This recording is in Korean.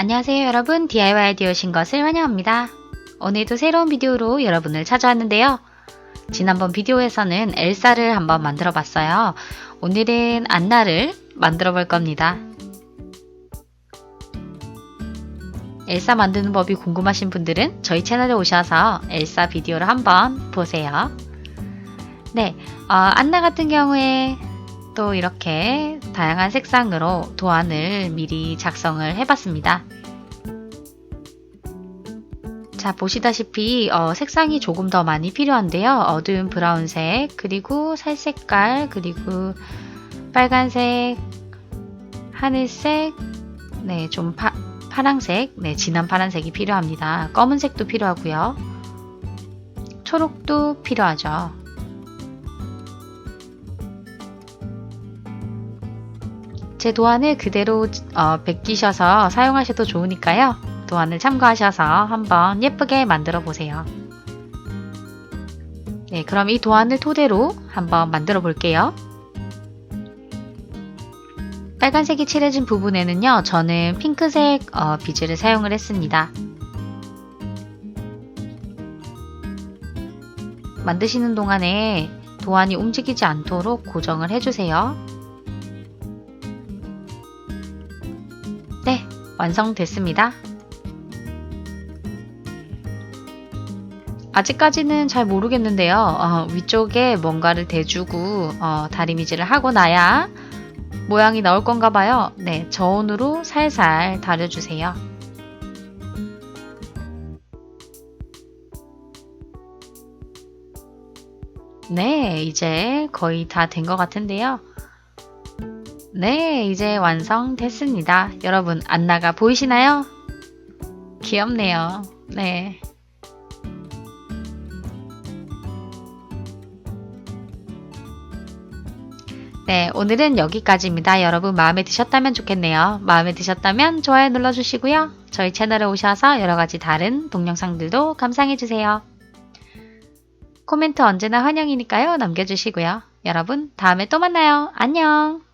안녕하세요 여러분 DIY 아이디어 오신 것을 환영합니다. 오늘도 새로운 비디오로 여러분을 찾아왔는데요. 지난번 비디오에서는 엘사를 한번 만들어 봤어요. 오늘은 안나를 만들어 볼 겁니다. 엘사 만드는 법이 궁금하신 분들은 저희 채널에 오셔서 엘사 비디오를 한번 보세요. 네, 어, 안나 같은 경우에 또 이렇게 다양한 색상으로 도안을 미리 작성을 해봤습니다. 자, 보시다시피 어, 색상이 조금 더 많이 필요한데요. 어두운 브라운색, 그리고 살색깔, 그리고 빨간색, 하늘색, 네, 좀 파, 파랑색, 네, 진한 파란색이 필요합니다. 검은색도 필요하고요. 초록도 필요하죠. 제 도안을 그대로 어, 베끼셔서 사용하셔도 좋으니까요. 도안을 참고하셔서 한번 예쁘게 만들어 보세요. 네, 그럼 이 도안을 토대로 한번 만들어 볼게요. 빨간색이 칠해진 부분에는요, 저는 핑크색 어, 비즈를 사용을 했습니다. 만드시는 동안에 도안이 움직이지 않도록 고정을 해주세요. 완성됐습니다. 아직까지는 잘 모르겠는데요. 어, 위쪽에 뭔가를 대주고 어, 다리미질을 하고 나야 모양이 나올 건가 봐요. 네, 저온으로 살살 다려주세요. 네, 이제 거의 다 된 것 같은데요. 네, 이제 완성됐습니다. 여러분, 안나가 보이시나요? 귀엽네요. 네. 네, 오늘은 여기까지입니다. 여러분 마음에 드셨다면 좋겠네요. 마음에 드셨다면 좋아요 눌러주시고요. 저희 채널에 오셔서 여러가지 다른 동영상들도 감상해주세요. 코멘트 언제나 환영이니까요. 남겨주시고요. 여러분 다음에 또 만나요. 안녕!